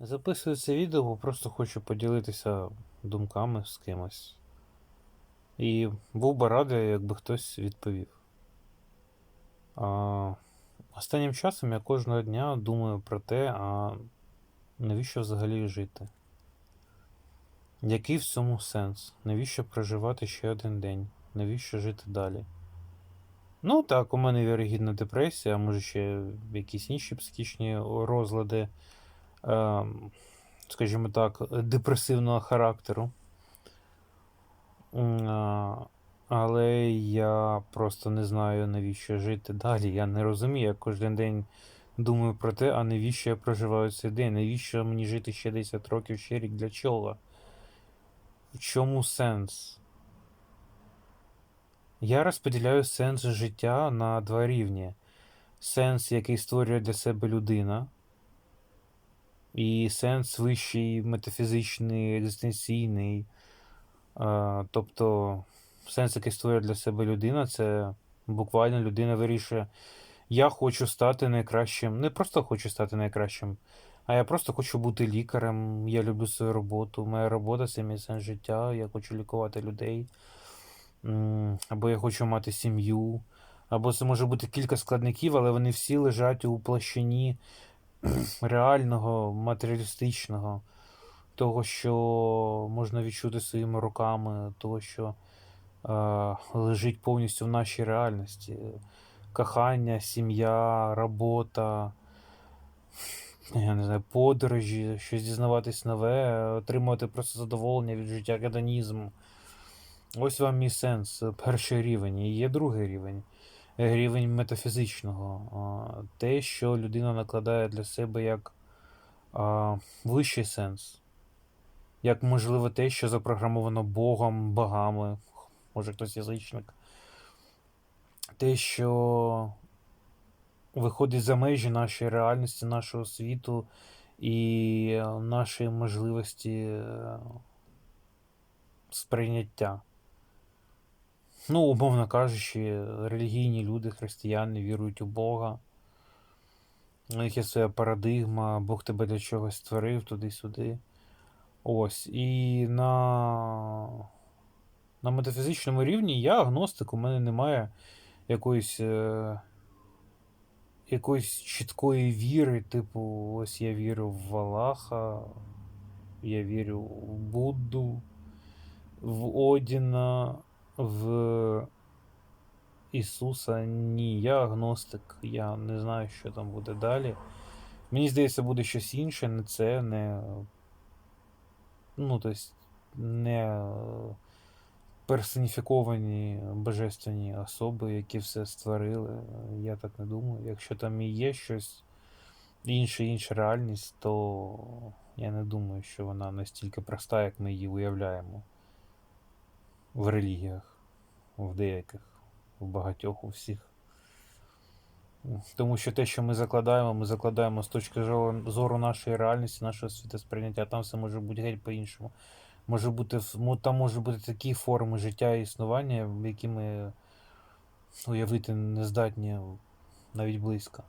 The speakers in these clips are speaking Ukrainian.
Записую це відео, бо просто хочу поділитися думками з кимось. І був би радий, якби хтось відповів. А, останнім часом я кожного дня думаю про те, а навіщо взагалі жити? Який в цьому сенс? Навіщо проживати ще один день? Навіщо жити далі? Ну так, у мене вірогідна депресія, а може ще якісь інші психічні розлади, скажімо так, депресивного характеру. Але я просто не знаю, навіщо жити далі. Я не розумію. Я кожен день думаю про те, а навіщо я проживаю цей день? Навіщо мені жити ще 10 років, ще рік? Для чого? В чому сенс? Я розподіляю сенс життя на два рівні: сенс, який створює для себе людина, і сенс вищий, метафізичний, екзистенційний. Тобто, сенс, який створює для себе людина, це буквально людина вирішує: я хочу стати найкращим. Не просто хочу стати найкращим, а я просто хочу бути лікарем. Я люблю свою роботу. Моя робота це мій сенс життя. Я хочу лікувати людей. Або я хочу мати сім'ю. Або це може бути кілька складників, але вони всі лежать у площині реального, матеріалістичного, того, що можна відчути своїми руками, того, що е, лежить повністю в нашій реальності. Кохання, сім'я, робота, я не знаю, подорожі, щось дізнаватись нове, отримувати просто задоволення від життя, гедонізм. Ось вам мій сенс, перший рівень. І є другий рівень. Рівень метафізичного. Те, що людина накладає для себе як вищий сенс. Як можливо те, що запрограмовано Богом, богами, може хтось язичник. Те, що виходить за межі нашої реальності, нашого світу і нашої можливості е, сприйняття. Ну, умовно кажучи, релігійні люди, християни вірують у Бога. У них є своя парадигма, Бог тебе для чогось створив туди-сюди. Ось. І на, на метафізичному рівні я агностик, у мене немає якоїсь, е, якоїсь чіткої віри, типу, ось я вірю в Аллаха, я вірю в Будду, в Одіна, в Ісуса. Ні, я агностик, я не знаю, що там буде далі. Мені здається, буде щось інше, не це, не. Ну, тобто, не персоніфіковані божественні особи, які все створили. Я так не думаю. Якщо там і є щось інше, інша реальність, то я не думаю, що вона настільки проста, як ми її уявляємо в релігіях, в деяких, в багатьох, у всіх. Тому що те, що ми закладаємо, ми закладаємо з точки зору- нашої реальності, нашого світосприйняття, там все може бути геть по-іншому. Може бути, там можуть бути такі форми життя і існування, які ми уявити не здатні навіть близько.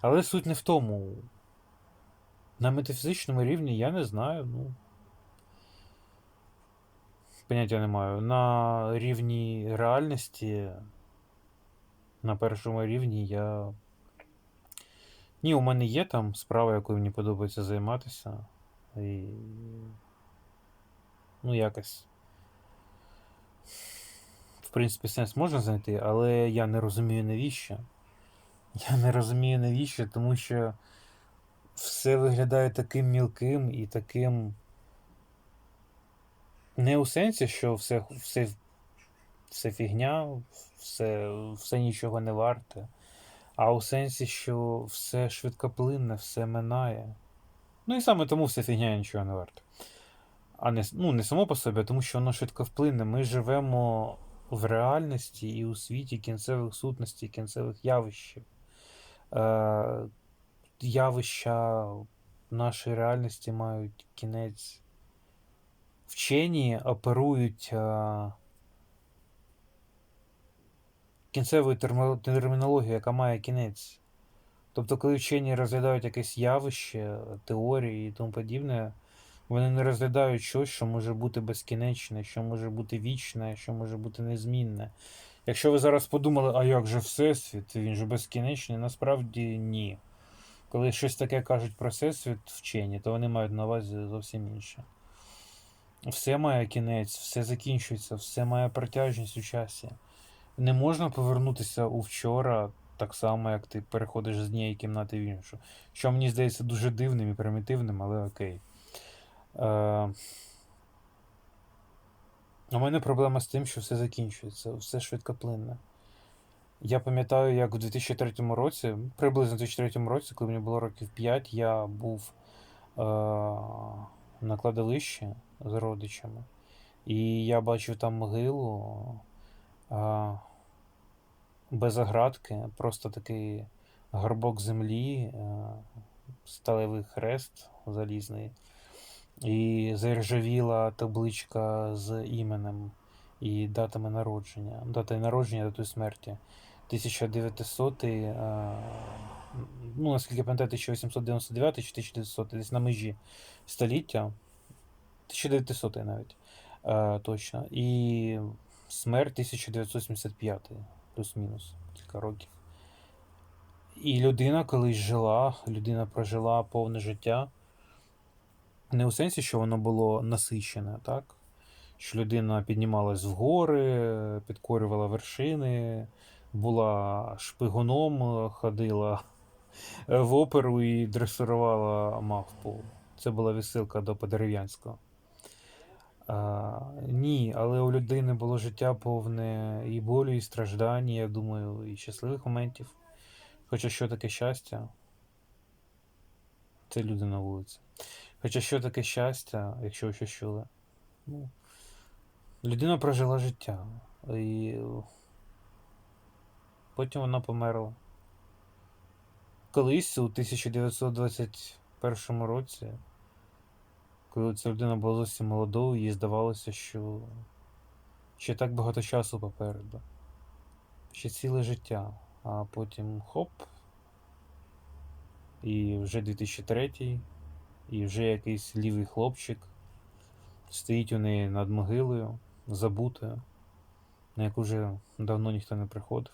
Але суть не в тому. На метафізичному рівні я не знаю, ну. Поняття не маю. На рівні реальності, на першому рівні я. Ні, у мене є там справа, якою мені подобається займатися. І. Ну, якось. В принципі, сенс можна знайти, але я не розумію навіщо. Я не розумію навіщо, тому що все виглядає таким мілким і таким. Не у сенсі, що все, все, все фігня, все, все нічого не варте, а у сенсі, що все швидкоплинне, все минає. Ну і саме тому все фігня нічого не варте. А не, ну, не само по собі, а тому що воно швидковплинне. Ми живемо в реальності і у світі кінцевих сутностей, кінцевих явищ. Е, явища нашої реальності мають кінець. Вчені оперують е, кінцевою термінологією, яка має кінець. Тобто, коли вчені розглядають якесь явище, теорії і тому подібне, вони не розглядають щось, що може бути безкінечне, що може бути вічне, що може бути незмінне. Якщо ви зараз подумали, а як же Всесвіт, він же безкінечний, насправді ні. Коли щось таке кажуть про Всесвіт вчені, то вони мають на увазі зовсім інше. Все має кінець, все закінчується, все має протяжність у часі. Не можна повернутися у вчора так само, як ти переходиш з однієї кімнати в іншу. Що мені здається дуже дивним і примітивним, але окей. Е... У мене проблема з тим, що все закінчується, все швидкоплинне. Я пам'ятаю, як у 2003 році, приблизно у 2003 році, коли мені було років 5, я був е, на кладовищі з родичами, і я бачив там могилу е, без оградки, просто такий горбок землі, е, сталевий хрест залізний, і заржавіла табличка з іменем і датами народження, датою народження, датою смерті. 1900, е, ну, наскільки пам'ятаю, 1899 чи 1900, десь на межі століття. 1900 навіть е, точно. І смерть 1975, плюс-мінус кілька років. І людина колись жила, людина прожила повне життя. Не у сенсі, що воно було насичене, так? Що людина піднімалась в гори, підкорювала вершини, була шпигуном, ходила в оперу і дресирувала мавпу. Це була відсилка до Подерев'янського. А, Ні, але у людини було життя повне і болю, і страждань, я думаю, і щасливих моментів. Хоча що таке щастя? Це люди на вулиці. Хоча що таке щастя, якщо ви щось чули? Ну, людина прожила життя. І потім вона померла. Колись у 1921 році, коли ця людина була зовсім молодою, їй здавалося, що ще так багато часу попереду, ще ціле життя, а потім хоп, і вже 2003 і вже якийсь лівий хлопчик стоїть у неї над могилою, забутою, на яку вже давно ніхто не приходив.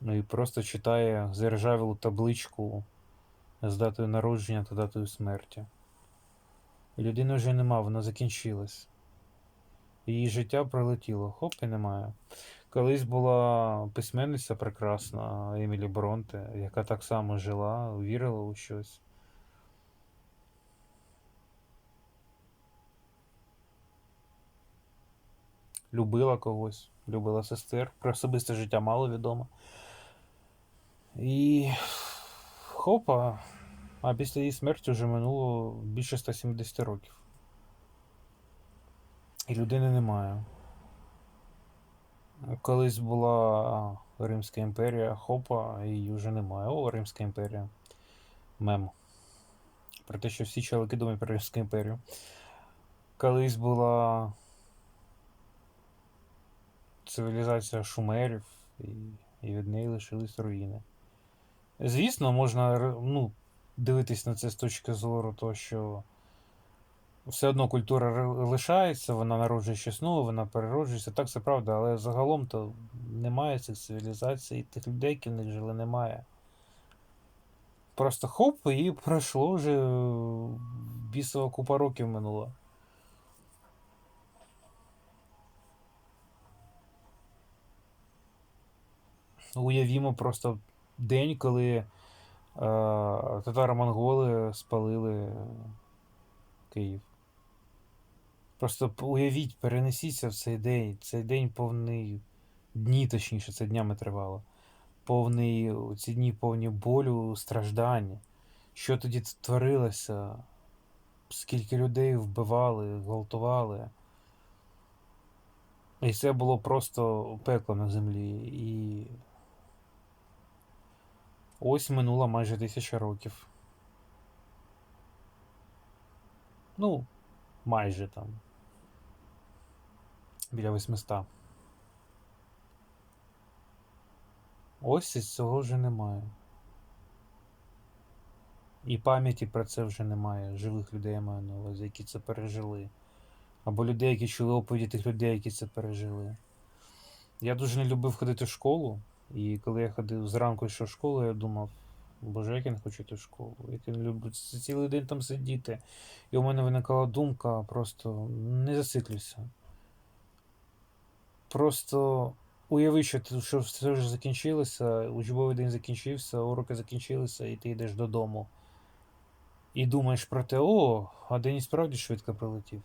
Ну і просто читає заржавілу табличку з датою народження та датою смерті. Людини вже нема, вона закінчилась. Її життя пролетіло, хоп і немає. Колись була письменниця прекрасна Емілі Бронте, яка так само жила, вірила у щось. Любила когось, любила сестер. Про особисте життя мало відомо. І хопа, а після її смерті вже минуло більше 170 років. І людини немає. Колись була Римська імперія, хопа, її вже немає. О, Римська імперія. Мем. Про те, що всі чоловіки думають про Римську імперію. Колись була цивілізація шумерів, і, і від неї лишились руїни. Звісно, можна ну, дивитись на це з точки зору, того, що все одно культура лишається, вона народжує щось нове, вона перероджується. Так, це правда, але загалом то немає цих цивілізацій, тих людей, які в них жили, немає. Просто хоп, і пройшло вже бісова купа років минула. Уявімо просто день, коли е, татаро-монголи спалили Київ. Просто уявіть, перенесіться в цей день. Цей день повний дні, точніше, це днями тривало. Повний, ці дні повні болю, страждань. Що тоді творилося? Скільки людей вбивали, гвалтували. І це було просто пекло на землі. І ось минула майже тисяча років. Ну, майже там. Біля 800. Ось із цього вже немає. І пам'яті про це вже немає. Живих людей я маю на увазі, які це пережили. Або людей, які чули оповіді тих людей, які це пережили. Я дуже не любив ходити в школу, і коли я ходив зранку йшов в школу, я думав, боже, як я не хочу йти в школу, як я не люблю цілий день там сидіти. І у мене виникала думка, просто не зациклюйся. Просто уяви, що, що все вже закінчилося, учбовий день закінчився, уроки закінчилися, і ти йдеш додому. І думаєш про те, о, а день справді швидко пролетів.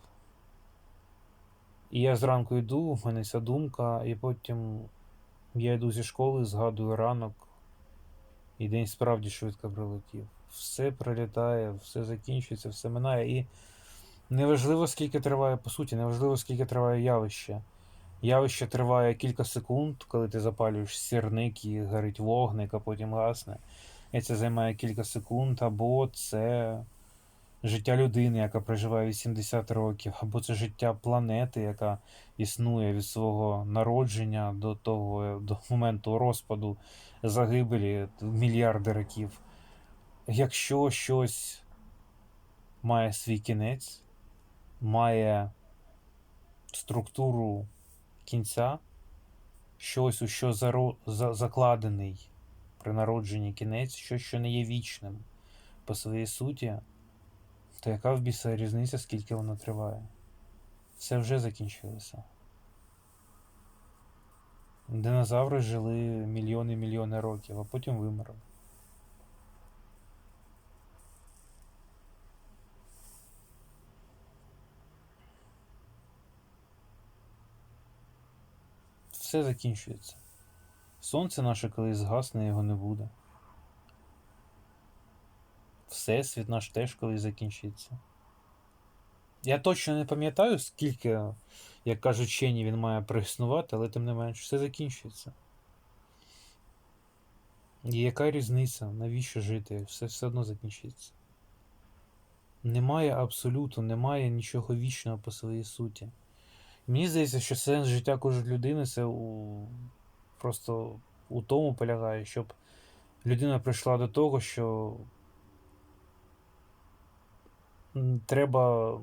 І я зранку йду, в мене ця думка, і потім я йду зі школи, згадую ранок, і день справді швидко пролетів. Все пролітає, все закінчується, все минає. І неважливо, скільки триває, по суті, неважливо, скільки триває явище. Явище триває кілька секунд, коли ти запалюєш сірник і горить вогник, а потім гасне. І це займає кілька секунд, або це життя людини, яка проживає 80 років, або це життя планети, яка існує від свого народження до того до моменту розпаду, загибелі мільярди років. Якщо щось має свій кінець, має структуру кінця, щось, у що заро... за... закладений при народженні кінець, щось, що не є вічним по своїй суті, то яка в біса різниця, скільки воно триває? Все вже закінчилося. Динозаври жили мільйони мільйони років, а потім вимерли. Все закінчується. Сонце наше колись згасне, його не буде. Всесвіт наш теж колись закінчиться. Я точно не пам'ятаю, скільки, як кажуть вчені, він має проіснувати, але тим не менш, все закінчується. І яка різниця? Навіщо жити? Все все одно закінчиться. Немає абсолюту, немає нічого вічного по своїй суті. Мені здається, що сенс життя кожної людини це у... просто у тому полягає, щоб людина прийшла до того, що треба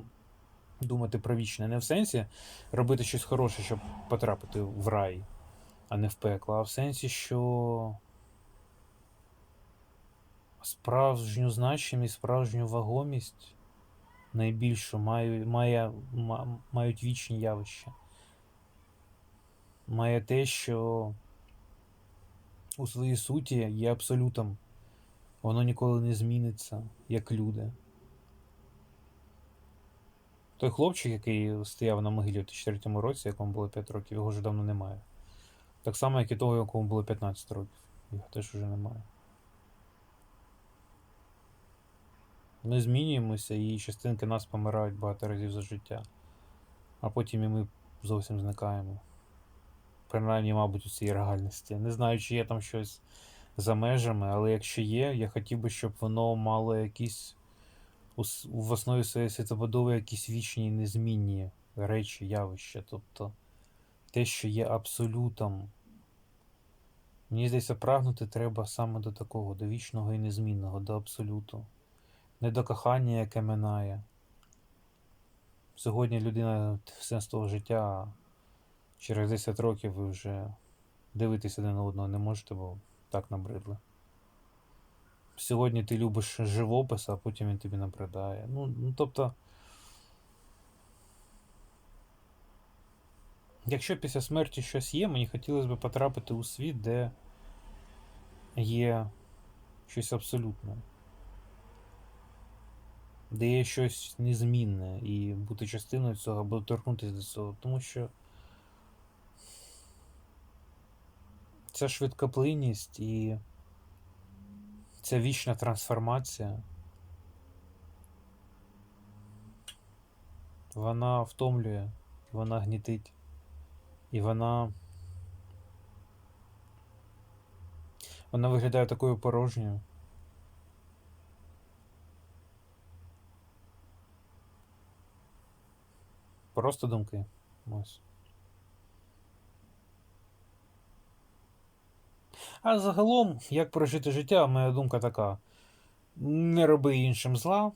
думати про вічне. Не в сенсі робити щось хороше, щоб потрапити в рай, а не в пекло, а в сенсі, що справжню значимість, справжню вагомість найбільшу має, має, мають вічні явища. Має те, що у своїй суті є абсолютом. Воно ніколи не зміниться, як люди. Той хлопчик, який стояв на могилі у 2003 році, якому було 5 років, його вже давно немає. Так само, як і того, якому було 15 років. Його теж вже немає. Ми змінюємося, і частинки нас помирають багато разів за життя. А потім і ми зовсім зникаємо. Принаймні, мабуть, у цій реальності. Не знаю, чи є там щось за межами, але якщо є, я хотів би, щоб воно мало якісь в основі своєї світобудови якісь вічні незмінні речі, явища. Тобто те, що є абсолютом. Мені здається, прагнути треба саме до такого, до вічного і незмінного, до абсолюту. Не до кохання, яке минає. Сьогодні людина сенс того життя, через 10 років ви вже дивитися один на одного не можете, бо так набридли. Сьогодні ти любиш живопис, а потім він тобі набридає. Ну, ну тобто. Якщо після смерті щось є, мені хотілося б потрапити у світ, де є щось абсолютне. Де є щось незмінне, і бути частиною цього, або торкнутися до цього. Тому що ця швидкоплинність і ця вічна трансформація, вона втомлює, вона гнітить, і вона. Вона виглядає такою порожньою. Просто думки. Ось. А загалом, як прожити життя, моя думка така. Не роби іншим зла,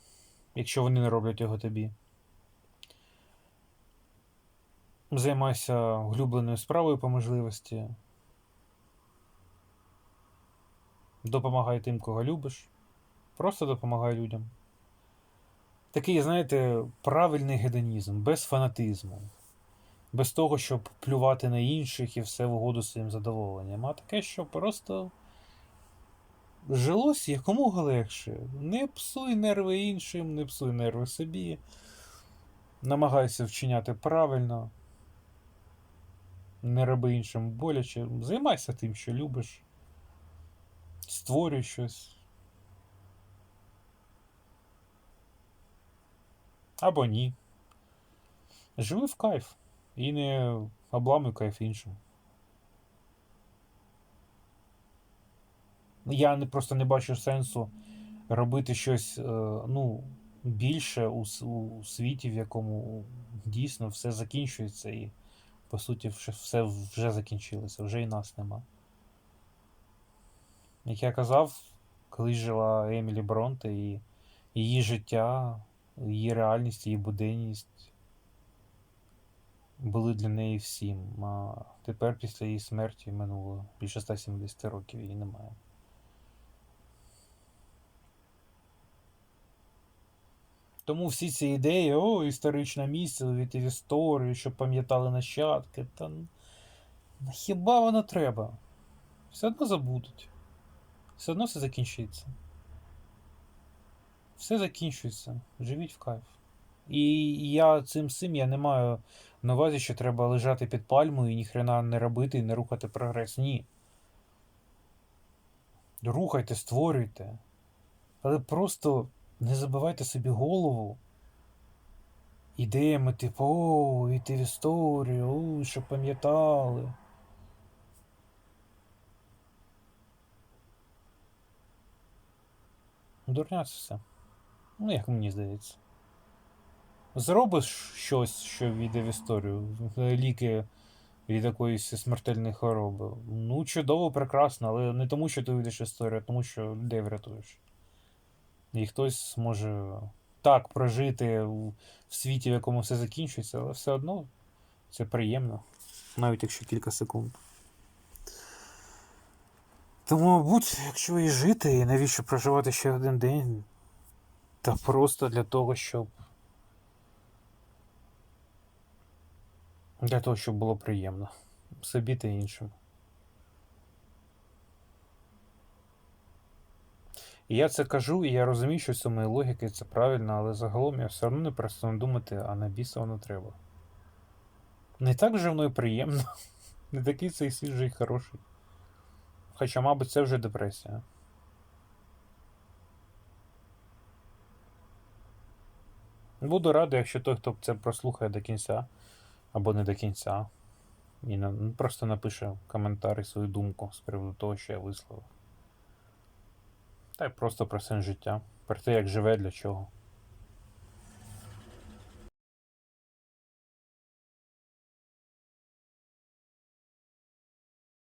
якщо вони не роблять його тобі. Займайся улюбленою справою по можливості. Допомагай тим, кого любиш. Просто допомагай людям. Такий, знаєте, правильний гедонізм, без фанатизму, без того, щоб плювати на інших і все в угоду своїм задоволенням. А таке, що просто жилось якомога легше. Не псуй нерви іншим, не псуй нерви собі. Намагайся вчиняти правильно. Не роби іншим боляче. Займайся тим, що любиш. Створюй щось. Або ні. Живи в кайф і не обламуй кайф іншим. Я не, просто не бачу сенсу робити щось е, ну, більше у, у світі, в якому дійсно все закінчується, і по суті все вже закінчилося, вже і нас нема. Як я казав, колись жила Емілі Бронте, і її життя, її реальність, її буденність були для неї всім. А тепер після її смерті минуло більше 170 років її немає. Тому всі ці ідеї, о, історичне місце, увійти в історію, щоб пам'ятали нащадки, та ну, хіба воно треба? Все одно забудуть. Все одно все закінчиться. Все закінчується. Живіть в кайф. І я цим всім я не маю на увазі, що треба лежати під пальмою і ніхрена не робити і не рухати прогрес. Ні. Рухайте, створюйте. Але просто не забивайте собі голову ідеями, типу, о, йти в історію, о, щоб пам'ятали. Дурня це все. Ну, як мені здається. Зробиш щось, що війде в історію, ліки від якоїсь смертельної хвороби. Ну, чудово, прекрасно, але не тому, що ти вийдеш в історію, а тому, що людей врятуєш. І хтось зможе так прожити в світі, в якому все закінчується, але все одно це приємно. Навіть якщо кілька секунд. Тому, мабуть, якщо і жити, і навіщо проживати ще один день, та просто для того, щоб. Для того, щоб було приємно. Собі та іншим. І я це кажу, і я розумію, що це моєї логіки, це правильно, але загалом я все одно не перестану думати, а на біса воно треба. Не так же воно і приємно. Не такий цей світ вже й хороший. Хоча, мабуть, це вже депресія. Буду радий, якщо той, хто це прослухає до кінця, або не до кінця, і ну, просто напише коментар і свою думку з приводу того, що я висловив. Та й просто про сенс життя, про те, як живе, для чого.